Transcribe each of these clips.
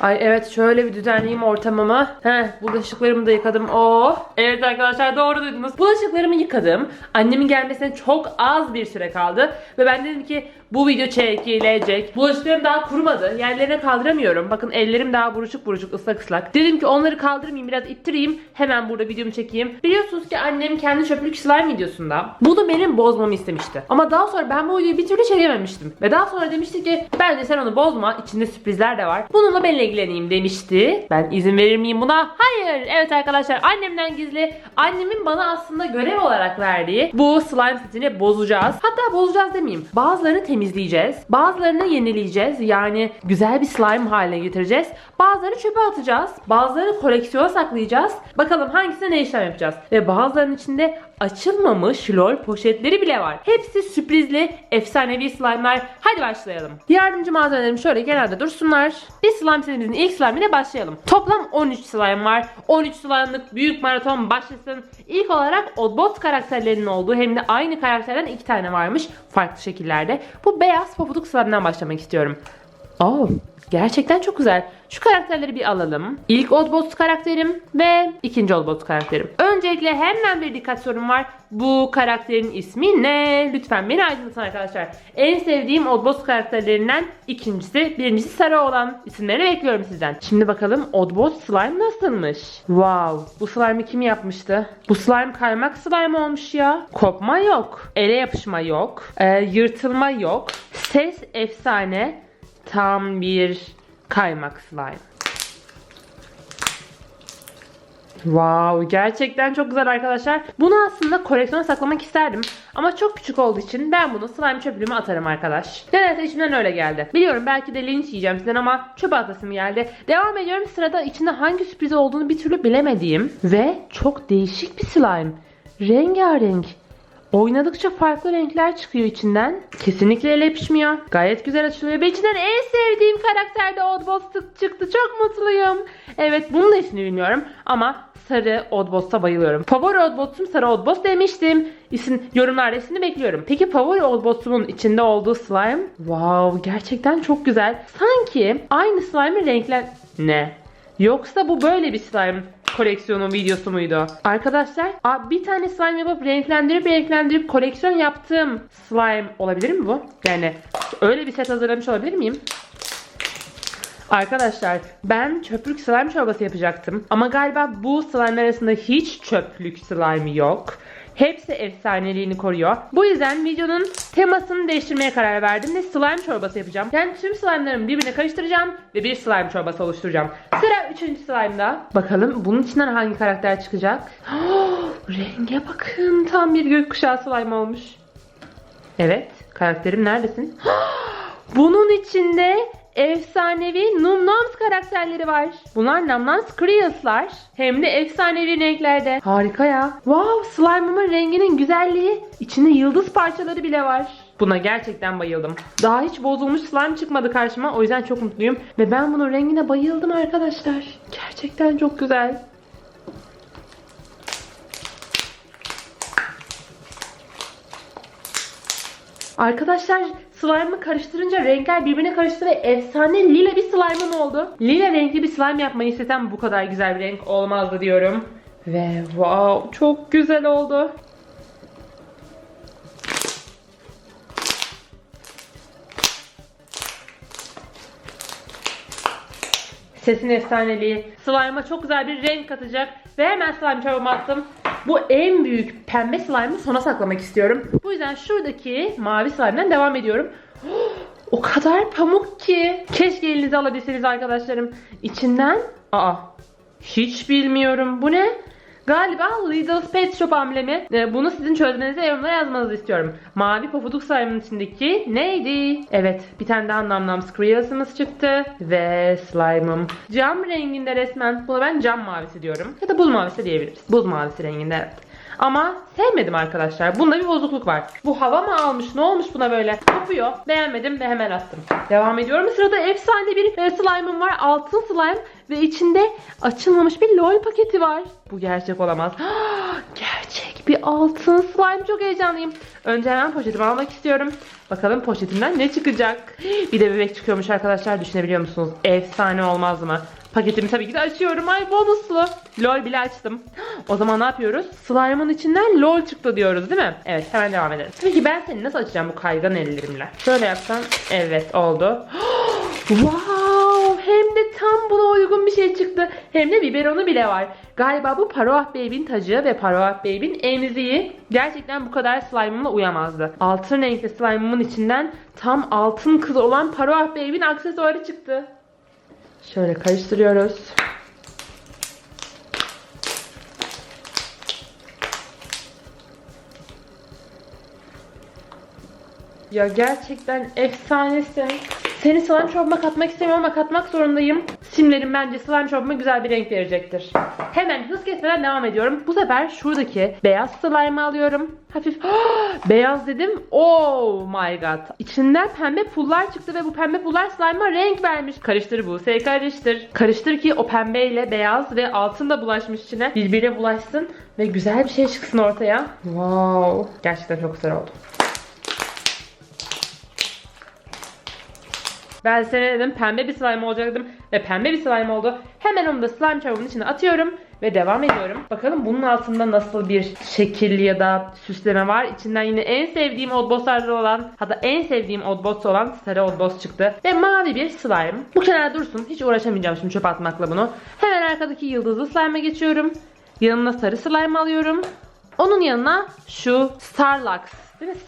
Ay evet şöyle bir düzenleyeyim ortamımı. Heh bulaşıklarımı da yıkadım. Oo. Evet arkadaşlar doğru duydunuz. Bulaşıklarımı yıkadım. Annemin gelmesine çok az bir süre kaldı. Ve ben dedim ki bu video çekilecek. Bulaşıklarım daha kurumadı. Yerlerine kaldıramıyorum. Bakın ellerim daha buruşuk buruşuk ıslak ıslak. Dedim ki onları kaldırmayayım biraz ittireyim. Hemen burada videomu çekeyim. Biliyorsunuz ki annem kendi çöplük slime videosunda bunu benim bozmamı istemişti. Ama daha sonra ben bu videoyu bir türlü çekememiştim. Ve daha sonra demişti ki bence sen onu bozma. İçinde sürprizler de var. Bununla benimle ilgileneyim demişti. Ben izin verir miyim buna? Hayır. Evet arkadaşlar annemden gizli. Annemin bana aslında görev olarak verdiği bu slime setini bozacağız. Hatta bozacağız demeyeyim. Bazılarını temizleyeceğiz. Bazılarını yenileyeceğiz. Yani güzel bir slime haline getireceğiz. Bazılarını çöpe atacağız. Bazılarını koleksiyona saklayacağız. Bakalım hangisine ne işlem yapacağız. Ve bazılarının içinde açılmamış lol poşetleri bile var. Hepsi sürprizli, efsanevi slime'lar. Hadi başlayalım. Yardımcı malzemelerim şöyle kenarda dursunlar. Bir slime setimizin ilk slime ile başlayalım. Toplam 13 slime var. 13 slime'lık büyük maraton başlasın. İlk olarak Oddbot karakterlerinin olduğu hem de aynı karakterden iki tane varmış. Farklı şekillerde. Bu beyaz pofuduk slime'dan başlamak istiyorum. Oo, gerçekten çok güzel. Şu karakterleri bir alalım. İlk Oddbot karakterim ve ikinci Oddbot karakterim. Öncelikle hemen bir dikkat sorum var. Bu karakterin ismi ne? Lütfen beni aydınlatın arkadaşlar. En sevdiğim Oddbot karakterlerinden ikincisi, birincisi Sarı olan. İsimlerini bekliyorum sizden. Şimdi bakalım Oddbot slime nasılmış? Wow, bu slime'ı kim yapmıştı? Bu slime kaymak slime olmuş ya. Kopma yok. Ele yapışma yok. Ee, yırtılma yok. Ses efsane. Tam bir kaymak slime. Wow gerçekten çok güzel arkadaşlar. Bunu aslında koleksiyona saklamak isterdim. Ama çok küçük olduğu için ben bunu slime çöplüğüme atarım arkadaş. Nedense içimden öyle geldi. Biliyorum belki de linç yiyeceğim sizden ama çöpe atasım geldi. Devam ediyorum sırada içinde hangi sürpriz olduğunu bir türlü bilemediğim ve çok değişik bir slime. Rengarenk. Oynadıkça farklı renkler çıkıyor içinden. Kesinlikle ele pişmiyor. Gayet güzel açılıyor. Ve içinden en sevdiğim karakter de Oddbot çıktı. Çok mutluyum. Evet bunun da ismini bilmiyorum. Ama sarı Oddbot'a bayılıyorum. Favori Oddbot'um sarı Oddbot demiştim. İsim, yorumlarda ismini bekliyorum. Peki favori Oddbot'umun içinde olduğu slime? Wow gerçekten çok güzel. Sanki aynı slime'ın renkler... Ne? Yoksa bu böyle bir slime koleksiyonu videosu muydu? Arkadaşlar bir tane slime yapıp renklendirip renklendirip koleksiyon yaptığım slime olabilir mi bu? Yani öyle bir set hazırlamış olabilir miyim? Arkadaşlar ben çöplük slime çorbası yapacaktım. Ama galiba bu slime arasında hiç çöplük slime yok. Hepsi efsaneliğini koruyor. Bu yüzden videonun temasını değiştirmeye karar verdim ve slime çorbası yapacağım. Yani tüm slime'larımı birbirine karıştıracağım ve bir slime çorbası oluşturacağım. Sıra 3. slime'da. Bakalım bunun içinden hangi karakter çıkacak? renge bakın. Tam bir gökkuşağı slime olmuş. Evet. Karakterim neredesin? Bunun içinde efsanevi Numnums karakterleri var. Bunlar Numnums Creels'lar. Hem de efsanevi renklerde. Harika ya. Wow slime'ımın renginin güzelliği. İçinde yıldız parçaları bile var. Buna gerçekten bayıldım. Daha hiç bozulmuş slime çıkmadı karşıma. O yüzden çok mutluyum. Ve ben bunun rengine bayıldım arkadaşlar. Gerçekten çok güzel. Arkadaşlar slime'ı karıştırınca renkler birbirine karıştı ve efsane lila bir slime'ım oldu. Lila renkli bir slime yapmayı istesem bu kadar güzel bir renk olmazdı diyorum. Ve wow çok güzel oldu. Sesin efsaneliği. Slime'a çok güzel bir renk katacak. Ve hemen slime çorbama attım. Bu en büyük pembe slime'ı sona saklamak istiyorum. Bu yüzden şuradaki mavi slime'den devam ediyorum. O kadar pamuk ki. Keşke elinize alabilseniz arkadaşlarım. İçinden... Aa. Hiç bilmiyorum. Bu ne? Galiba Lidl's Pet Shop amblemi. Ee, Bunu sizin çözmenizi yorumlara yazmanızı istiyorum. Mavi pofuduk slime'ın içindeki neydi? Evet bir tane daha Nam Skrills'ımız çıktı. Ve slime'ım. Cam renginde resmen. Buna ben cam mavisi diyorum. Ya da buz mavisi diyebiliriz. Buz mavisi renginde evet. Ama sevmedim arkadaşlar. Bunda bir bozukluk var. Bu hava mı almış? Ne olmuş buna böyle? Kopuyor. Beğenmedim ve hemen attım. Devam ediyorum. Sırada efsane bir e, slime'ım var. Altın slime. Ve içinde açılmamış bir lol paketi var. Bu gerçek olamaz. gerçek bir altın slime. Çok heyecanlıyım. Önce hemen poşetimi almak istiyorum. Bakalım poşetinden ne çıkacak. Bir de bebek çıkıyormuş arkadaşlar. Düşünebiliyor musunuz? Efsane olmaz mı? Paketimi tabii ki de açıyorum. Ay bonuslu. LOL bile açtım. O zaman ne yapıyoruz? Slime'ın içinden LOL çıktı diyoruz değil mi? Evet hemen devam edelim. Peki ben seni nasıl açacağım bu kaygan ellerimle? Şöyle yapsam evet oldu. wow! Hem de tam buna uygun bir şey çıktı. Hem de biberonu bile var. Galiba bu Paroah Baby'in tacı ve Paroah Baby'in emziği gerçekten bu kadar slime'ımla uyamazdı. Altın renkli slime'ımın içinden tam altın kız olan Paroah Baby'in aksesuarı çıktı. Şöyle karıştırıyoruz. Ya gerçekten efsanesin. Seni slime çorbama katmak istemiyorum ama katmak zorundayım. Simlerim bence slime çorbama güzel bir renk verecektir. Hemen hız kesmeden devam ediyorum. Bu sefer şuradaki beyaz slime alıyorum. Hafif beyaz dedim. Oh my god. İçinden pembe pullar çıktı ve bu pembe pullar slime'a renk vermiş. Karıştır bu. Sen karıştır. Karıştır ki o pembeyle beyaz ve altın da bulaşmış içine. Birbirine bulaşsın ve güzel bir şey çıksın ortaya. Wow. Gerçekten çok güzel oldu. Ben sana dedim pembe bir slime olacak dedim ve pembe bir slime oldu. Hemen onu da slime çorbanın içine atıyorum ve devam ediyorum. Bakalım bunun altında nasıl bir şekil ya da süsleme var. İçinden yine en sevdiğim oddbosslardan olan hatta en sevdiğim oddboss olan sarı oddboss çıktı. Ve mavi bir slime. Bu kenara dursun. Hiç uğraşamayacağım şimdi çöp atmakla bunu. Hemen arkadaki yıldızlı slime'a geçiyorum. Yanına sarı slime alıyorum. Onun yanına şu Starlux Değil mi?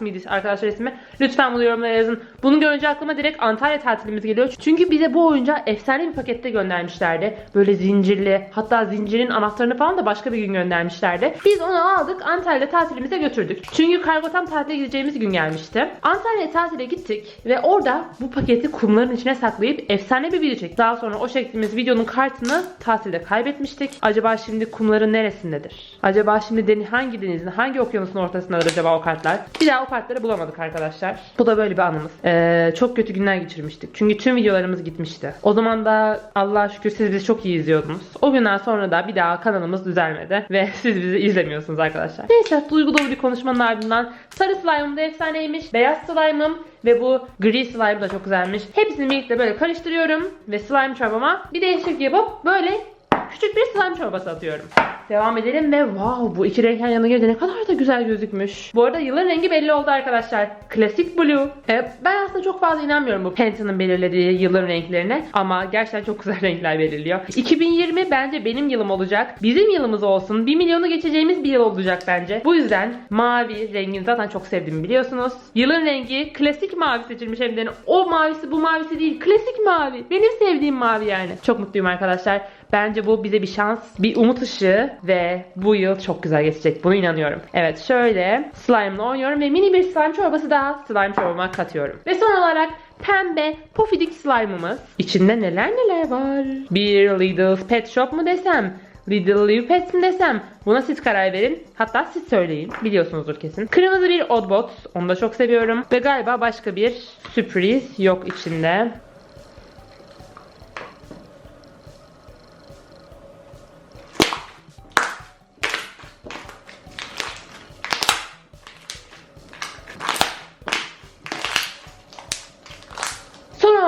Mıydı arkadaşlar ismi? Lütfen bunu yorumlara yazın. Bunu görünce aklıma direkt Antalya tatilimiz geliyor. Çünkü bize bu oyuncağı efsane bir pakette göndermişlerdi. Böyle zincirli. Hatta zincirin anahtarını falan da başka bir gün göndermişlerdi. Biz onu aldık Antalya tatilimize götürdük. Çünkü kargotam tatile gideceğimiz gün gelmişti. Antalya'ya tatile gittik ve orada bu paketi kumların içine saklayıp efsane bir video çektik. Daha sonra o çektiğimiz videonun kartını tatilde kaybetmiştik. Acaba şimdi kumların neresindedir? Acaba şimdi deni hangi denizin, hangi okyanusun ortasındadır acaba o kartlar? Bir daha o kartları bulamadık arkadaşlar. Bu da böyle bir anımız. Ee, çok kötü günler geçirmiştik. Çünkü tüm videolarımız gitmişti. O zaman da Allah'a şükür siz bizi çok iyi izliyordunuz. O günden sonra da bir daha kanalımız düzelmedi. Ve siz bizi izlemiyorsunuz arkadaşlar. Neyse duygu dolu bir konuşmanın ardından sarı slime'ım da efsaneymiş. Beyaz slime'ım ve bu gri slime da çok güzelmiş. Hepsini birlikte böyle karıştırıyorum. Ve slime çorbama bir değişiklik yapıp böyle küçük bir slime çorbası atıyorum. Devam edelim ve wow bu iki renk yan yana gelince ne kadar da güzel gözükmüş. Bu arada yılın rengi belli oldu arkadaşlar. Klasik blue. Ee, ben aslında çok fazla inanmıyorum bu Pantene belirlediği yılın renklerine. Ama gerçekten çok güzel renkler belirliyor. 2020 bence benim yılım olacak. Bizim yılımız olsun. 1 milyonu geçeceğimiz bir yıl olacak bence. Bu yüzden mavi rengini zaten çok sevdiğimi biliyorsunuz. Yılın rengi klasik mavi seçilmiş hem de o mavisi bu mavisi değil. Klasik mavi. Benim sevdiğim mavi yani. Çok mutluyum arkadaşlar. Bence bu bize bir şans, bir umut ışığı ve bu yıl çok güzel geçecek. Buna inanıyorum. Evet şöyle slime'la oynuyorum ve mini bir slime çorbası daha slime çorbama katıyorum. Ve son olarak pembe pofidik slime'ımız. İçinde neler neler var. Bir Lidl's Pet Shop mu desem? Lidl Live Pets mi desem? Buna siz karar verin. Hatta siz söyleyin. Biliyorsunuzdur kesin. Kırmızı bir Oddbot. Onu da çok seviyorum. Ve galiba başka bir sürpriz yok içinde.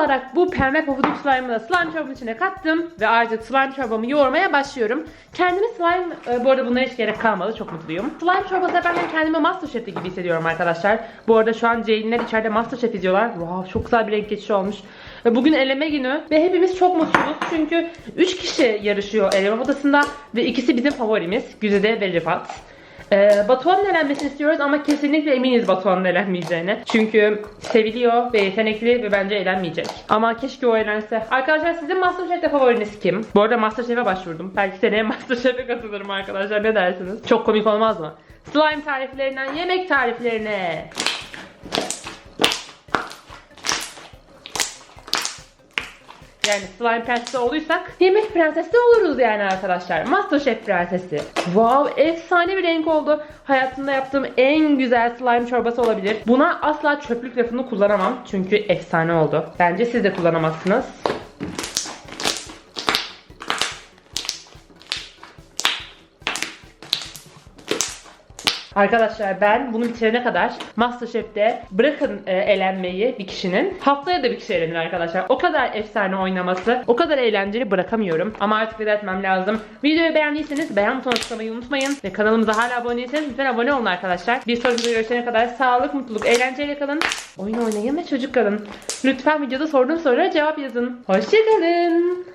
Olarak bu pembe pofuduk slime'ı da slime çorbamın içine kattım ve artık slime çorbamı yoğurmaya başlıyorum. Kendimi slime, e, bu arada bunlara hiç gerek kalmadı çok mutluyum. Slime çorbası yaparken kendimi Masterchef'te gibi hissediyorum arkadaşlar. Bu arada şu an Ceylinler içeride Masterchef izliyorlar. Wow çok güzel bir renk geçişi olmuş. Ve bugün eleme günü ve hepimiz çok mutluyuz çünkü 3 kişi yarışıyor eleme odasında ve ikisi bizim favorimiz Güzide ve Rifat. Ee, Batuhan'ın elenmesini istiyoruz ama kesinlikle eminiz Batuhan'ın elenmeyeceğine. Çünkü seviliyor ve yetenekli ve bence elenmeyecek. Ama keşke o elense. Arkadaşlar sizin Masterchef'te favoriniz kim? Bu arada Masterchef'e başvurdum. Belki seneye Masterchef'e katılırım arkadaşlar ne dersiniz? Çok komik olmaz mı? Slime tariflerinden yemek tariflerine. Yani slime prensesi olursak yemek prensesi oluruz yani arkadaşlar. Masterchef prensesi. Wow efsane bir renk oldu. Hayatımda yaptığım en güzel slime çorbası olabilir. Buna asla çöplük lafını kullanamam. Çünkü efsane oldu. Bence siz de kullanamazsınız. Arkadaşlar ben bunu bitirene kadar Masterchef'te bırakın e, eğlenmeyi bir kişinin haftaya da bir kişi eğlenir arkadaşlar. O kadar efsane oynaması, o kadar eğlenceli bırakamıyorum. Ama artık veda etmem lazım. Videoyu beğendiyseniz beğen butonuna tıklamayı unutmayın. Ve kanalımıza hala abone değilseniz lütfen abone olun arkadaşlar. Bir sonraki görüşene kadar sağlık, mutluluk, eğlenceyle kalın. Oyun oynayın ve çocuk kalın. Lütfen videoda sorduğum sorulara cevap yazın. Hoşçakalın.